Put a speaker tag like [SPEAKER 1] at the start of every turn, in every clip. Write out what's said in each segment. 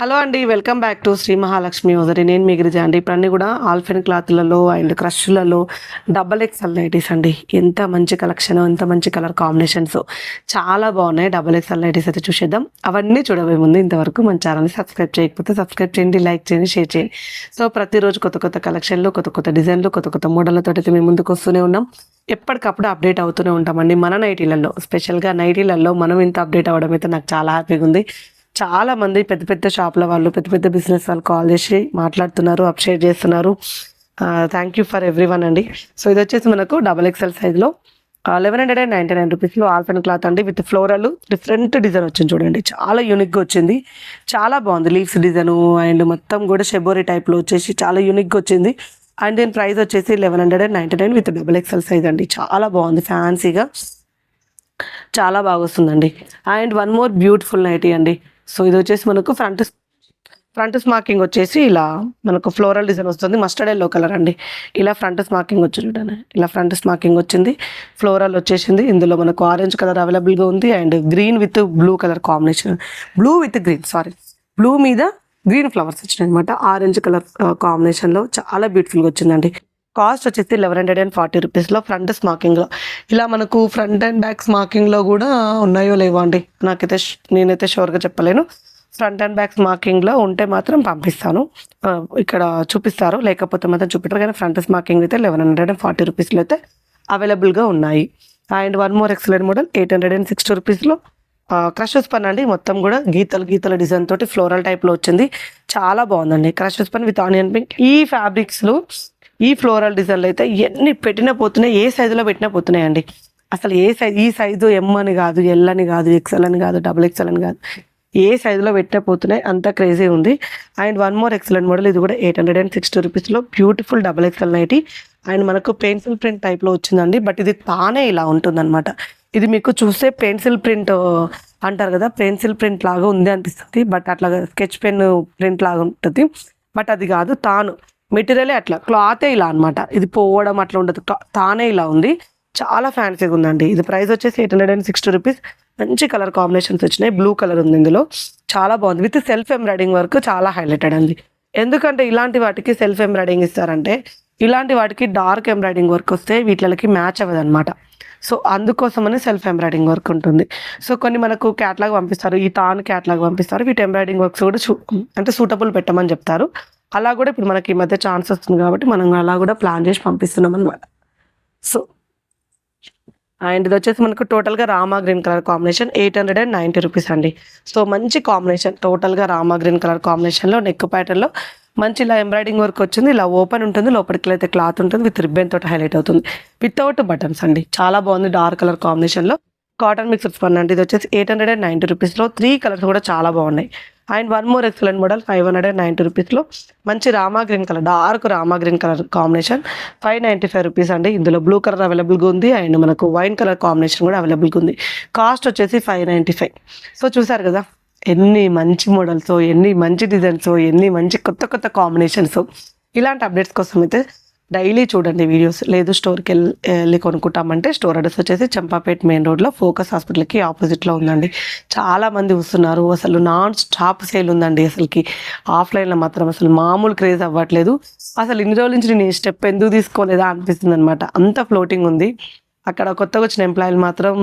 [SPEAKER 1] Hello అండి welcome back to Shri Mahalakshmi Udari. నేను మీ గిరిజ అండి. ఇప్పుడు అన్ని కూడా ఆల్ఫెన్ క్లాత్లలో అండ్ క్రష్లలో డబల్ ఎక్స్ఎల్ నైటీస్ అండి. ఎంత మంచి కలెక్షన్ ఎంత మంచి కలర్ కాంబినేషన్స్. చాలా బాగున్నాయి డబల్ ఎక్స్ఎల్ నైటీస్ అయితే చూసేద్దాం. అవన్నీ చూడబోయే ముందు ఇంతవరకు మన ఛానల్ని సబ్స్క్రైబ్ చేయకపోతే సబ్స్క్రైబ్ చేయండి లైక్ చేయండి షేర్ చేయండి. సో ప్రతిరోజు కొత్త కొత్త కలెక్షన్లు కొత్త కొత్త డిజైన్లు కొత్త కొత్త మోడళ్ళతో అయితే మేము ముందుకు వస్తూనే ఉన్నాం. ఎప్పటికప్పుడు అప్డేట్ అవుతూనే ఉంటామండి మన నైటీలలో. స్పెషల్గా నైటీలలో మనం ఇంత అప్డేట్ అవ్వడం అయితే నాకు చాలా హ్యాపీగా ఉంది. చాలా మంది పెద్ద పెద్ద షాపుల వాళ్ళు పెద్ద పెద్ద బిజినెస్ వాళ్ళు కాల్ చేసి మాట్లాడుతున్నారు అప్షేర్ చేస్తున్నారు. Thank you for everyone అండి. సో ఇది వచ్చేసి మనకు డబల్ ఎక్స్ఎల్ సైజ్లో eleven hundred and ninety nine రూపీస్లో ఆల్ఫెన్ క్లాత్ అండి విత్ ఫ్లోరల్ డిఫరెంట్ డిజైన్ వచ్చింది చూడండి. చాలా యూనిక్గా వచ్చింది. చాలా బాగుంది. లీవ్స్ డిజైను అండ్ మొత్తం కూడా షెబోరీ టైప్లో వచ్చేసి చాలా యూనిక్గా వచ్చింది. అండ్ దీని ప్రైస్ వచ్చేసి eleven hundred and ninety nine with double XL size అండి. చాలా బాగుంది. ఫ్యాన్సీగా చాలా బాగా వస్తుందండి. And one more beautiful nighty అండి. సో ఇది వచ్చేసి మనకు ఫ్రంట్ ఫ్రంట్ స్మార్కింగ్ వచ్చేసి ఇలా మనకు ఫ్లోరల్ డిజైన్ వస్తుంది. మస్టర్డ్ ఎల్లో కలర్ అండి. ఇలా ఫ్రంట్ స్మార్కింగ్ వచ్చి చూడండి. ఇలా ఫ్రంట్ స్మార్కింగ్ వచ్చింది. ఫ్లోరల్ వచ్చేసింది. ఇందులో మనకు ఆరెంజ్ కలర్ అవైలబుల్గా ఉంది and green with blue colour combination. Blue with green sorry. Blue మీద గ్రీన్ ఫ్లవర్స్ వచ్చినాయి అనమాట ఆరెంజ్ కలర్ కాంబినేషన్లో చాలా బ్యూటిఫుల్గా వచ్చిందండి. కాస్ట్ వచ్చేసి లెవెన్ హండ్రెడ్ అండ్ ఫార్టీ రూపీస్లో ఫ్రంట్ స్మాకింగ్లో ఇలా మనకు ఫ్రంట్ అండ్ బ్యాక్ స్మాకింగ్లో కూడా ఉన్నాయో లేవో అండి? నాకైతే నేనైతే షూర్గా చెప్పలేను. ఫ్రంట్ అండ్ బ్యాక్ మార్కింగ్లో ఉంటే మాత్రం పంపిస్తాను. ఇక్కడ చూపిస్తారు. లేకపోతే మాత్రం చూపించారు కానీ ఫ్రంట్ మార్కింగ్ అయితే లెవెన్ హండ్రెడ్ అండ్ ఫార్టీ రూపీస్లో అయితే అవైలబుల్గా ఉన్నాయి. And one more excellent model eight hundred and sixty రూపీస్లో క్రషెస్ పన్ అండి మొత్తం కూడా గీతలు గీతల డిజైన్ తోటి ఫ్లోరల్ టైప్లో వచ్చింది. చాలా బాగుందండి. క్రషెస్ పన్ విత్ ఆనియన్ పింక్ ఈ ఫ్యాబ్రిక్స్లో ఈ ఫ్లోరల్ డిజైన్లు అయితే ఎన్ని పెట్టినా పోతున్నాయి ఏ సైజులో పెట్టినా పోతున్నాయండి. అసలు ఏ సైజ్ ఈ సైజు ఎమ్ అని కాదు ఎల్ అని కాదు ఎక్సెల్ అని కాదు డబుల్ ఎక్సెల్ అని కాదు ఏ సైజులో పెట్టినా పోతున్నాయి అంత క్రేజీ ఉంది. And one more excellent model ఇది కూడా ఎయిట్ హండ్రెడ్ అండ్ సిక్స్టీ రూపీస్లో beautiful double XL nighty and మనకు పెన్సిల్ ప్రింట్ టైప్లో వచ్చిందండి బట్ ఇది తానే ఇలా ఉంటుందన్నమాట. ఇది మీకు చూస్తే పెన్సిల్ ప్రింట్ అంటారు కదా పెన్సిల్ ప్రింట్ లాగా ఉంది అనిపిస్తుంది బట్ అట్లా స్కెచ్ పెన్ ప్రింట్ లాగా ఉంటుంది. బట్ అది కాదు తాను. మెటీరియలే అట్లా. క్లాతే ఇలా అనమాట ఇది పోవడం అట్లా ఉండదు. క్లా- తానే ఇలా ఉంది. చాలా ఫ్యాన్సీగా ఉందండి. ఇది ప్రైస్ వచ్చేసి eight hundred and sixty rupees. మంచి కలర్ కాంబినేషన్స్ వచ్చినాయి. బ్లూ కలర్ ఉంది ఇందులో. చాలా బాగుంది. విత్ సెల్ఫ్ ఎంబ్రాయిడింగ్ వర్క్ చాలా హైలైటెడ్ అండి. ఎందుకంటే ఇలాంటి వాటికి సెల్ఫ్ ఎంబ్రాయిడింగ్ ఇస్తారంటే ఇలాంటి వాటికి డార్క్ ఎంబ్రాయిడింగ్ వర్క్ వస్తే వీటికి మ్యాచ్ అవ్వదు అనమాట సో అందుకోసమని సెల్ఫ్ ఎంబ్రాయిడింగ్ వర్క్ ఉంటుంది. సో కొన్ని మనకు క్యాట్లాగ్ పంపిస్తారు. ఈ తాన్ క్యాట్లాగ్ పంపిస్తారు. వీటి ఎంబ్రాయిడింగ్ వర్క్స్ కూడా చూ అంటే సూటబుల్ పెట్టమని చెప్తారు. అలా కూడా ఇప్పుడు మనకి ఈ మధ్య ఛాన్స్ వస్తుంది కాబట్టి మనం అలా కూడా ప్లాన్ చేసి పంపిస్తున్నాం అనమాట సో అండ్ ఇది వచ్చేసి మనకు టోటల్గా Rama green colour combination eight hundred and ninety rupees అండి. సో మంచి కాంబినేషన్ టోటల్గా రామా గ్రీన్ కలర్ కాంబినేషన్లో నెక్ ప్యాటర్న్లో మంచి ఇలా ఎంబ్రాయిడింగ్ వర్క్ వచ్చింది ఇలా ఓపెన్ ఉంటుంది లోపలికి అయితే క్లాత్ ఉంటుంది విత్ రిబ్బెన్ తోటి హైలైట్ అవుతుంది. వితౌట్ బటన్స్ అండి. చాలా బాగుంది డార్క్ కలర్ కాంబినేషన్లో. కాటన్ మిక్స్ స్పన్ అండి ఇది వచ్చేసి ఎయిట్ హండ్రెడ్ అండ్ నైంటీ రూపీస్లో త్రీ కలర్స్ కూడా చాలా బాగున్నాయి. And one more excellent model five hundred and ninety రూపీస్లో. మంచి Rama green colour dark Rama green colour combination. Five ninety five rupees అండి. ఇందులో బ్లూ కలర్ అవైలబుల్గా ఉంది. అండ్ మనకు వైన్ కలర్ కాంబినేషన్ కూడా అవైలబుల్గా ఉంది. కాస్ట్ వచ్చేసి ఫైవ్ నైంటీ ఫైవ్. సో చూసారు కదా ఎన్ని మంచి మోడల్స్ ఎన్ని మంచి డిజైన్స్ ఎన్ని మంచి కొత్త కొత్త కాంబినేషన్స్ ఇలాంటి అప్డేట్స్ కోసం అయితే డైలీ చూడండి వీడియోస్. లేదు స్టోర్కి వెళ్ళి వెళ్ళి కొనుక్కుంటామంటే స్టోర్ అడ్రస్ వచ్చేసి చంపాపేట్ మెయిన్ రోడ్లో ఫోకస్ హాస్పిటల్కి ఆపోజిట్లో ఉందండి. చాలా మంది వస్తున్నారు. అసలు నాన్ స్టాప్ సేల్ ఉందండి అసలుకి. ఆఫ్లైన్లో మాత్రం అసలు మామూలు క్రేజ్ అవ్వట్లేదు. అసలు ఇన్ని రోజుల నుంచి నేను స్టెప్ ఎందుకు తీసుకోలేదా అనిపిస్తుంది అనమాట అంత ఫ్లోటింగ్ ఉంది. అక్కడ కొత్తగా వచ్చిన ఎంప్లాయీలు మాత్రం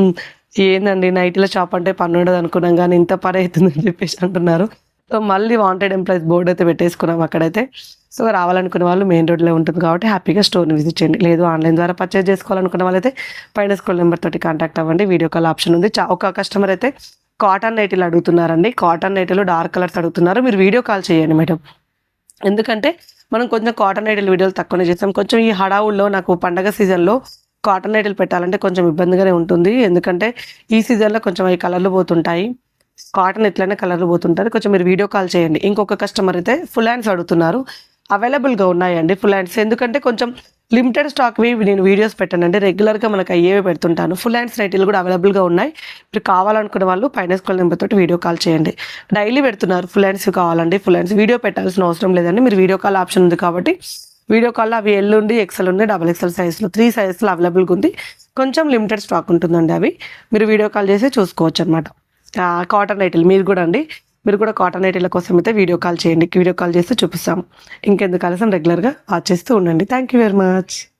[SPEAKER 1] ఏందండి నైట్లో షాప్ అంటే పని ఉండదు అనుకున్నాం కానీ ఇంత పని అవుతుందని చెప్పేసి అంటున్నారు. సో మళ్ళీ వాంటెడ్ ఎంప్లాయీస్ బోర్డు అయితే పెట్టేసుకున్నాం అక్కడైతే. సో రావాలనుకునే వాళ్ళు మెయిన్ రోడ్లో ఉంటుంది కాబట్టి హ్యాపీగా స్టోర్ని విజిట్ చేయండి. లేదు ఆన్లైన్ ద్వారా పర్చేజ్ చేసుకోవాలనుకున్న వాళ్ళైతే పైన స్కూల్ నెంబర్ తోటి కాంటాక్ట్ అవ్వండి. వీడియో కాల్ ఆప్షన్ ఉంది. ఒక కస్టమర్ అయితే కాటన్ నైటీలు అడుగుతున్నారండి. కాటన్ నైటీలు డార్క్ కలర్స్ అడుగుతున్నారు. మీరు వీడియో కాల్ చేయండి మేడం. ఎందుకంటే మనం కొంచెం కాటన్ ఐడల్ వీడియోలు తక్కువనే చేస్తాం. కొంచెం ఈ హడావుల్లో నాకు పండగ సీజన్లో కాటన్ ఐడల్ పెట్టాలంటే కొంచెం ఇబ్బందిగానే ఉంటుంది. ఎందుకంటే ఈ సీజన్లో కొంచెం అవి కలర్లు పోతుంటాయి. కాటన్ ఎట్లయినా కలర్లు పోతుంటుంది కొంచెం మీరు వీడియో కాల్ చేయండి. ఇంకొక కస్టమర్ అయితే ఫుల్ హ్యాండ్స్ అడుగుతున్నారు. అవైలబుల్గా ఉన్నాయండి ఫుల్ హ్యాండ్స్. ఎందుకంటే కొంచెం లిమిటెడ్ స్టాక్వి నేను వీడియోస్ పెట్టానండి. రెగ్యులర్గా మనకు అయ్యేవి పెడుతుంటాను. ఫుల్ హ్యాండ్స్ నైటీలు కూడా అవైలబుల్గా ఉన్నాయి. మీరు కావాలనుకునే వాళ్ళు ఫైనాన్స్ కాల్ నెంబర్ తోటి వీడియో కాల్ చేయండి. డైలీ పెడుతున్నారు ఫుల్ హ్యాండ్స్ కావాలండి ఫుల్ హ్యాండ్స్. వీడియో పెట్టాల్సిన అవసరం లేదండి. మీరు వీడియో కాల్ ఆప్షన్ ఉంది కాబట్టి వీడియో కాల్లో అవి ఎల్ ఉంది ఎక్సెల్ ఉంది డబల్ ఎక్సెల్ సైజ్లో త్రీ సైజ్లో అవైలబుల్గా ఉంది. కొంచెం లిమిటెడ్ స్టాక్ ఉంటుందండి అవి. మీరు వీడియో కాల్ చేసి చూసుకోవచ్చు అనమాట కాటన్ నైటీలు మీరు కూడా అండి. మీరు కూడా కాటన్ నైటీల కోసం అయితే వీడియో కాల్ చేయండి. వీడియో కాల్ చేస్తే చూపిస్తాం. ఇంకెందుకు కలిసి రెగ్యులర్గా వాచ్ చేస్తూ ఉండండి. Thank you very much